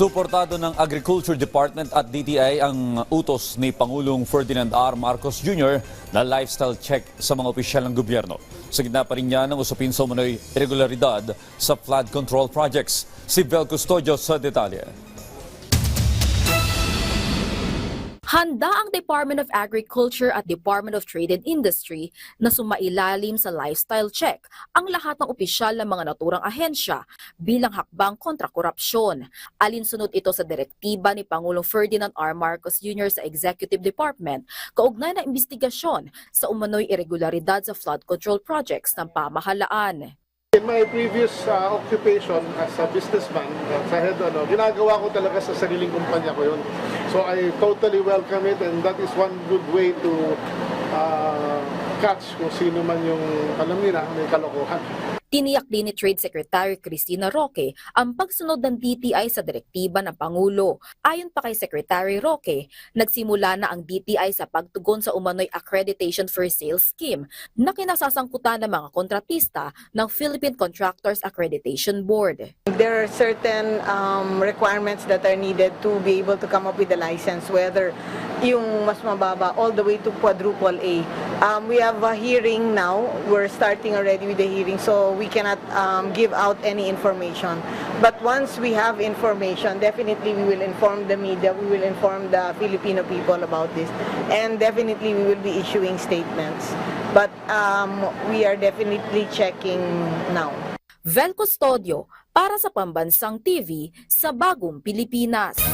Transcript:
Suportado ng Agriculture Department at DTI ang utos ni Pangulong Ferdinand R. Marcos Jr. na lifestyle check sa mga opisyal ng gobyerno. Sa gitna pa rin niya ng usapin sa umano'y irregularidad sa flood control projects. Si Vel Custodio sa detalye. Handa ang Department of Agriculture at Department of Trade and Industry na sumailalim sa lifestyle check ang lahat ng opisyal ng mga naturang ahensya bilang hakbang kontra korupsyon. Alinsunod ito sa direktiba ni Pangulong Ferdinand R. Marcos Jr. sa Executive Department kaugnay ng investigasyon sa umano'y irregularidad sa flood control projects ng pamahalaan. My previous uh, occupation as a businessman, uh, sa head, ano, ginagawa ko talaga sa sariling kumpanya ko yun. So I totally welcome it and that is one good way to uh, catch kung sino man yung, alam nila, may kalokohan. Tiniyak din ni Trade Secretary Cristina Roque ang pagsunod ng DTI sa direktiba ng Pangulo. Ayon pa kay Secretary Roque, nagsimula na ang DTI sa pagtugon sa umano'y Accreditation for Sales Scheme na kinasasangkutan ng mga kontratista ng Philippine Contractors Accreditation Board. There are certain um, requirements that are needed to be able to come up with a license, whether yung mas mababa all the way to quadruple A. Um, we have a hearing now. We're starting already with the hearing, so we cannot um, give out any information. But once we have information, definitely we will inform the media, we will inform the Filipino people about this, and definitely we will be issuing statements. But um, we are definitely checking now. Vel Custodio para sa Pambansang TV sa Bagong Pilipinas.